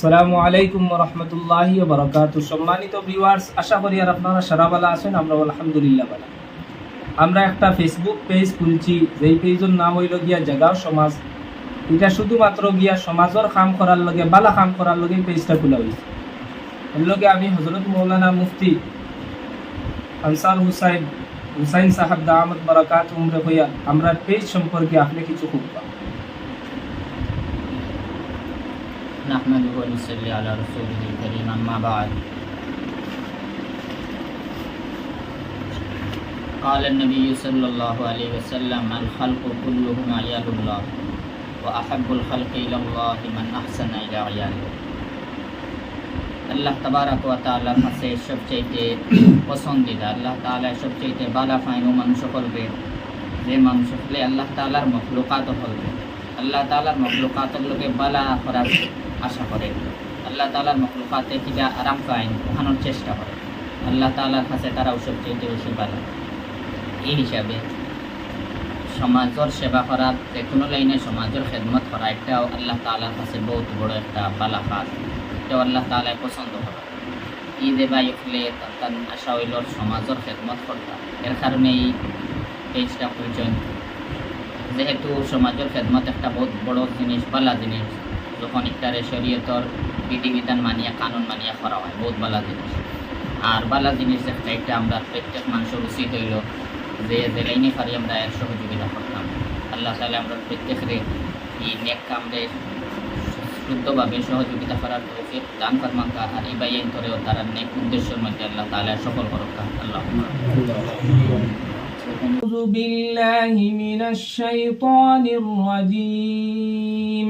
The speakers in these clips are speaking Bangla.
আসসালামু আলাইকুম রহমতুল্লাহি বারকাত সম্মানিত ভিউয়ার্স আশা করি আর আপনারা সারা বেলা আছেন আমরা আলহামদুলিল্লাহ বেলা আমরা একটা ফেসবুক পেজ খুলছি, যেই পেজের নাম হইল গিয়া জাগাও সমাজ। এটা শুধুমাত্র গিয়া সমাজের কাম করার লগে, বালা কাম করার লগে পেজটা খোলা হয়েছে এর লগে আমি হজরত মৌলানা মুফতি আনসার হুসাইন হুসাইন সাহেব দামত বারাকাত উমরে হইয়া, আমরা পেজ সম্পর্কে আপনি কিছু খুব نحمده ونصلي على رسوله الكريم أما بعد قال النبي صلى الله عليه وسلم الخلق كلهم عيال الله وأحب الخلق إلى الله من أحسن إلى عياله আল্লাহ তাবারাক ওয়া তাআলার কাছে সবচাইতে পছন্দিদা আল্লাহ তাআলা সবচাইতে বালা ফাইন মানুষ করবে যে মানুষ হলে আল্লাহ তাআলার মখলুকাত হলবে আল্লাহ তাআলার মখলুকাতের লোকে বালা করার আশা করে। আল্লাহ তাআলার মখলুকাতে কিবা আরাম পাইন ওখানোর চেষ্টা করে। আল্লাহ তাআলার কাছে তারাও সবচেয়ে বেশি ভালো এই হিসাবে সমাজের সেবা করা যে কোনো লাইনে সমাজের খেদমত করা এটাও আল্লাহ তাআলার কাছে বহুত বড় একটা বালা কাজ এটাও আল্লাহ তাআলায় পছন্দ করে। ঈদে বা ইফলে তার আশা হইল সমাজের খেদমত করতা। এর কারণে এই পেজটা প্রয়োজন। যেহেতু সমাজের খেদমত একটা বহুত বড় জিনিস, বালা জিনিস। যখন ইফতারে শরীয়তর বিধিবিধান মানিয়া কানুন মানিয়া করা হয় বহুত বালা জিনিস আর বালা জিনিস একটা একটা আমরা প্রত্যেক মানুষের উচিত হইল যে যে লাইনে পারি আমরা এর সহযোগিতা করতাম আল্লাহ তাহলে আমরা প্রত্যেকের এই নেক কামরে শুদ্ধভাবে সহযোগিতা করার তৌফিক দান ফরমাকা আর এই বাইন করেও তারা নেক উদ্দেশ্যের মধ্যে আল্লাহ তাহলে সফল করকা আল্লাহ أعوذ بالله من الشيطان الرجيم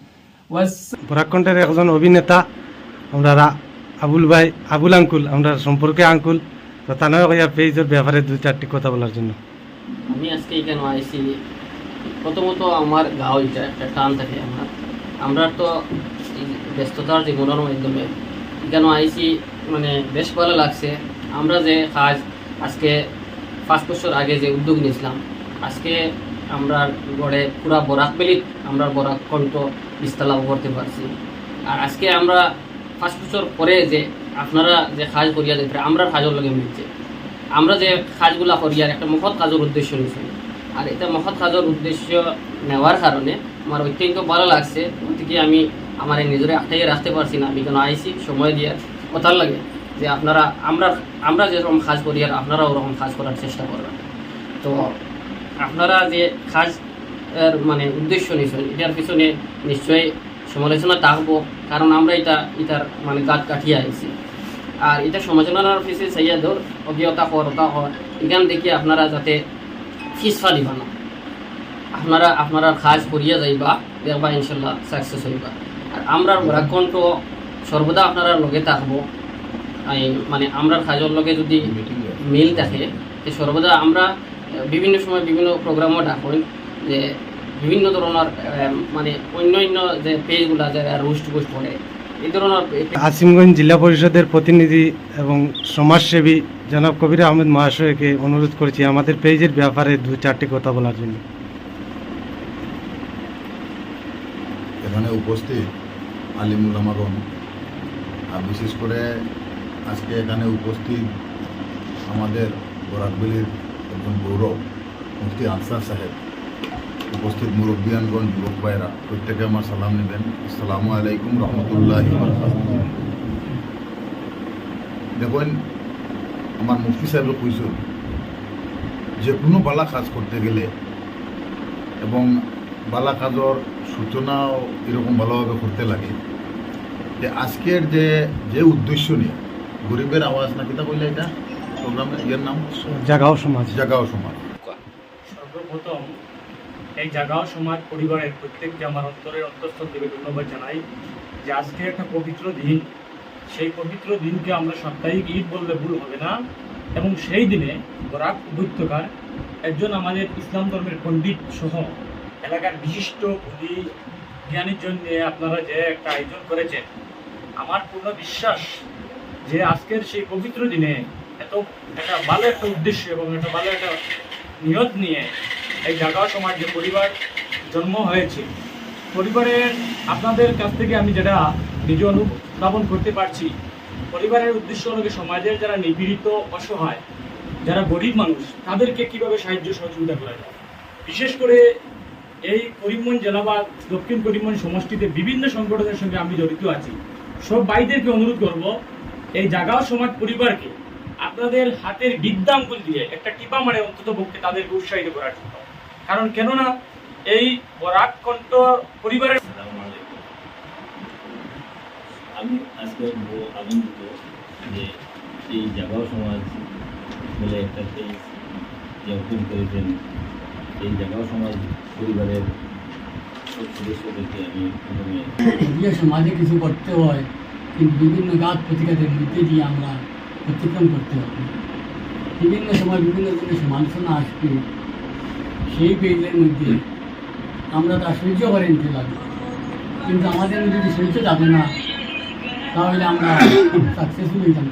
ভরাকণ্ঠের একজন অভিনেতা আমরা আবুল ভাই আবুল আঙ্কুল আমরা সম্পর্কে আঙ্কুল পেজের ব্যাপারে দুই চারটি কথা বলার জন্য। আমি আজকে এখানে আইসি প্রথমত আমার গাঁও এটা একটা টান থাকে আমার। আমরা তো ব্যস্ততার জীবনের মাধ্যমে এখানে আইসি মানে বেশ ভালো লাগছে। আমরা যে কাজ আজকে পাঁচ বছর আগে যে উদ্যোগ নিয়েছিলাম আজকে আমরা গড়ে পুরা বরাক বেলিত আমরা বরাক কণ্ঠ বিস্তার করতে পারছি। আর আজকে আমরা পাঁচ বছর পরে যে আপনারা যে কাজ করিয়া যেতে আমরা কাজের লগে মিলছে। আমরা যে কাজগুলা করি আর একটা মহৎ কাজের উদ্দেশ্য নিয়েছি আর এটা মহৎ কাজের উদ্দেশ্য নেওয়ার কারণে আমার অত্যন্ত ভালো লাগছে। গতিকে আমি আমার এই নিজের একটাই রাখতে পারছি না। আমি কেন আইসি সময় দিয়ে। কথার লাগে যে আপনারা, আমরা আমরা যেরকম কাজ করি আর আপনারা ওরকম কাজ করার চেষ্টা করবেন। তো আপনারা যে কাজ মানে উদ্দেশ্য নিয়েছেন এটার পিছনে নিশ্চয়ই সমালোচনা থাকব কারণ আমরা এটা এটার মানে গাছ কাটিয়ে আইছি আর এটা সমালোচনার পিছিয়ে চাইয়া ধর হওয়ার ওটা হয় এখান থেকে আপনারা যাতে ফিস ফালিবা না আপনারা আপনারা কাজ করিয়া যাইবা দেখবা ইনশাল্লাহ সাকসেস হইবা। আর আমরা রাগকণ্ঠ সর্বদা আপনারা লগে থাকব। মানে আমরা কাজের লগে যদি মিল থাকে সর্বদা আমরা বিভিন্ন সময় বিভিন্ন প্রোগ্রামও ডাকই যে বিভিন্ন ধরনের মানে অন্য অন্য যে পেজগুলা যে রুস্ট বুস্ট করে এই ধরনের আসিমগঞ্জ জেলা পরিষদের প্রতিনিধি এবং সমাজসেবী জনাব কবির আহমেদ মহাশয়কে অনুরোধ করেছি আমাদের পেজের ব্যাপারে দু চারটি কথা বলার জন্য। এখানে উপস্থিত আলিমুলামাগণ আর বিশেষ করে আজকে এখানে উপস্থিত আমাদের বরাকবিলির একজন গৌরব, মুফতি আনসার সাহেব। উপস্থিত মুরব্বিয়ানগণ, যুবক ভাইরা প্রত্যেকে আমার সালাম নেবেন। আসসালামু আলাইকুম রহমতুল্লাহ। দেখুন, আমার মুফতি সাহেব কইসুন যে কোনো বালা কাজ করতে গেলে এবং বালা কাজর সূচনাও এরকম ভালোভাবে করতে লাগে, যে আজকের যে যে উদ্দেশ্য নিয়ে, গরিবের আওয়াজ না, কিতা কইলে এটা? প্রোগ্রামের ইয়ের নাম? জাগাও সমাজ। জাগাও সমাজ। সর্বপ্রথম এই জাগাও সমাজ পরিবারের প্রত্যেককে আমার অন্তরের অন্তঃস্থল থেকে ধন্যবাদ জানাই যে আজকে একটা পবিত্র দিন। সেই পবিত্র দিনকে আমরা সাপ্তাহিক ঈদ বললে ভুল হবে না। এবং সেই দিনে বরাক উপত্যকার একজন আমাদের ইসলাম ধর্মের পণ্ডিত সহ এলাকার বিশিষ্ট কবি জ্ঞানীর জন্য আপনারা যে একটা আয়োজন করেছেন আমার পূর্ণ বিশ্বাস যে আজকের সেই পবিত্র দিনে এত একটা ভালো একটা উদ্দেশ্য এবং একটা ভালো একটা নিয়ত নিয়ে এই জাগাও সমাজ যে পরিবার জন্ম হয়েছে, পরিবারের আপনাদের কাছ থেকে আমি যেটা নিজে অনুধাবন করতে পারছি, পরিবারের উদ্দেশ্য হলো সমাজের যারা নিপীড়িত, অসহায়, যারা গরিব মানুষ, তাদেরকে কীভাবে সাহায্য সহযোগিতা করা যায়? বিশেষ করে এই করিমগঞ্জ জেলা বা দক্ষিণ করিমগঞ্জ সমষ্টিতে বিভিন্ন সংগঠনের সঙ্গে আমি জড়িত আছি। সব ভাইদেরকে অনুরোধ করব, এই জাগাও সমাজ পরিবারকে আপনাদের হাতের বিদ্যাঙ্গুল দিয়ে একটা টিপা মারে অন্তত পক্ষে তাদেরকে উৎসাহিত করার জন্য। কারণ কেননা এই বরাক কণ্ঠ পরিবারের আমি আজকে আনন্দিত যে এই জাগাও সমাজ বলে একটা পেজ যে ওপেন করেছেন এই জাগাও সমাজ পরিবারের সদস্যদেরকে আমি প্রথমে সমাজে কিছু করতে হয় কিন্তু বিভিন্ন গাছ প্রতিঘাতের মধ্যে দিয়ে আমরা অতিক্রম করতে হবে। বিভিন্ন সময় বিভিন্ন জিনিস মানুষনা আসবে, সেই বেলের মধ্যে আমরা তা সহ্য করে নিতে পারি কিন্তু আমাদের যদি সহ্য থাকে না, তাহলে আমরা সাকসেসফুল হয়ে হইতাম